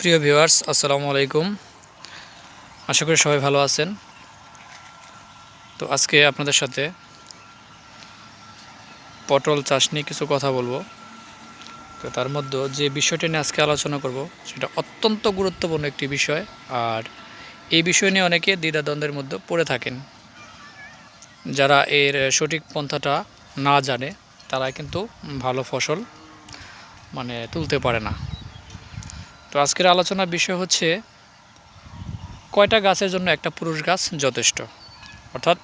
প্রিয় ভিউয়ার্স, আসসালামু আলাইকুম। আশা করি সবাই ভালো আছেন। তো আজকে আপনাদের সাথে পটল চাষ নিয়ে কিছু কথা বলব। তো তার মধ্যে যে বিষয়টি নিয়ে আজকে আলোচনা করব, সেটা অত্যন্ত গুরুত্বপূর্ণ একটি বিষয়। আর এই বিষয় নিয়ে অনেকে দ্বিধাদ্বন্দ্বের মধ্যে পড়ে থাকেন। যারা এর সঠিক পন্থাটা না জানে, তারা কিন্তু ভালো ফসল মানে তুলতে পারে না। তো আজকের আলোচনার বিষয় হচ্ছে, কয়টা গাছের জন্য একটা পুরুষ গাছ যথেষ্ট? অর্থাৎ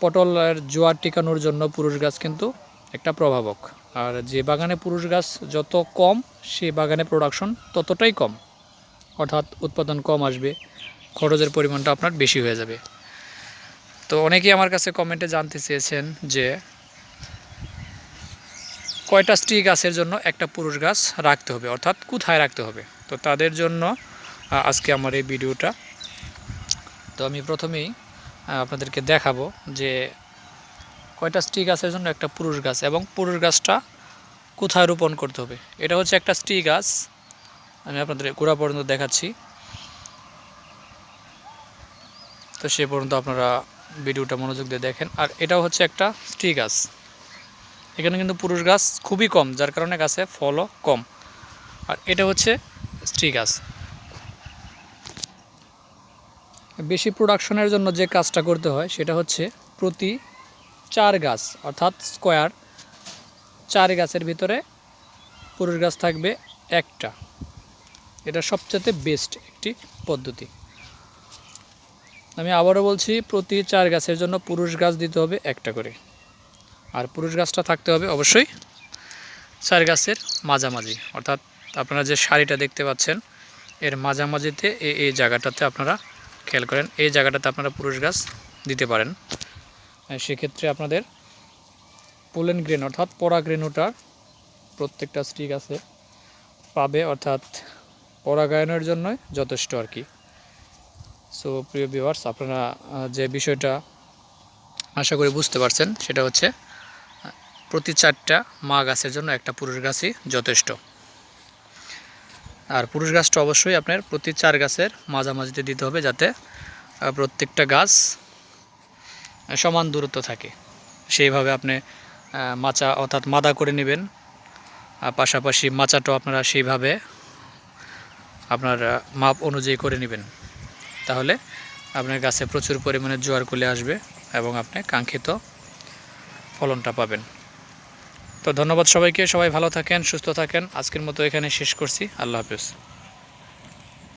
পটলের জোয়ার টিকানোর জন্য পুরুষ গাছ কিন্তু একটা প্রভাবক। আর যে বাগানে পুরুষ গাছ যত কম, সে বাগানে প্রোডাকশন ততটাই কম। অর্থাৎ উৎপাদন কম আসবে, খরচের পরিমাণটা আপনার বেশি হয়ে যাবে। তো অনেকেই আমার কাছে কমেন্টে জানতে চেয়েছেন যে কয়টা স্ত্রী গাছের জন্য একটা পুরুষ গাছ রাখতে হবে, অর্থাৎ কোথায় রাখতে হবে? তো তাদের জন্য আজকে আমার এই ভিডিওটা। তো আমি প্রথমেই আপনাদেরকে দেখাবো যে কয়টা স্ত্রী গাছের জন্য একটা পুরুষ গাছ এবং পুরুষ গাছটা কোথায় রোপণ করতে হবে। এটা হচ্ছে একটা স্ত্রী গাছ। আমি আপনাদের গোড়া পর্যন্ত দেখাচ্ছি। তো সে পর্যন্ত আপনারা ভিডিওটা মনোযোগ দিয়ে দেখেন। আর এটাও হচ্ছে একটা স্ত্রী গাছ। এখানে কিন্তু পুরুষ গাছ খুবই কম, যার কারণে গাছে ফলও কম। আর এটা হচ্ছে স্ত্রী গাছ। বেশি প্রোডাকশনের জন্য যে কাজটা করতে হয়, সেটা হচ্ছে প্রতি চার গাছ, অর্থাৎ স্কোয়ার চার গাছের ভিতরে পুরুষ গাছ থাকবে একটা। এটা সবচেয়ে বেস্ট একটি পদ্ধতি। আমি আবারও বলছি, প্রতি চার গাছের জন্য পুরুষ গাছ দিতে হবে একটা করে। আর পুরুষ গাছটা থাকতে হবে অবশ্যই চার গাছের মাঝামাঝি। অর্থাৎ আপনারা যে শাড়িটা দেখতে পাচ্ছেন, এর মাঝামাঝিতে এই এই জায়গাটাতে আপনারা খেয়াল করেন, এই জায়গাটাতে আপনারা পুরুষ গাছ দিতে পারেন। সেক্ষেত্রে আপনাদের পোলেন গ্রেন, অর্থাৎ পরাগ্রেনুটার প্রত্যেকটা স্ত্রী গাছে পাবে, অর্থাৎ পরাগায়নের জন্যই যথেষ্ট আর কি। সো প্রিয় ভিউয়ার্স আপনারা যে বিষয়টা আশা করি বুঝতে পারছেন, সেটা হচ্ছে প্রতি চারটা মা গাছের জন্য একটা পুরুষ গাছই যথেষ্ট। আর পুরুষ গাছটা অবশ্যই আপনার প্রতি চার গাছের মাঝামাঝিতে দিতে হবে যাতে প্রত্যেকটা গাছ সমান দূরত্ব থাকে। সেইভাবে আপনি মাচা অর্থাৎ মাদা করে নেবেন। আর পাশাপাশি মাচাটাও আপনারা সেইভাবে, আপনার মাপ অনুযায়ী করে নেবেন। তাহলে আপনার গাছে প্রচুর পরিমাণে জোয়ার কুলে আসবে এবং আপনি কাঙ্ক্ষিত ফলনটা পাবেন। তো ধন্যবাদ সবাইকে, সবাই ভালো থাকেন, সুস্থ থাকেন। আজকের মতো এখানে শেষ করছি। আল্লাহ হাফিজ।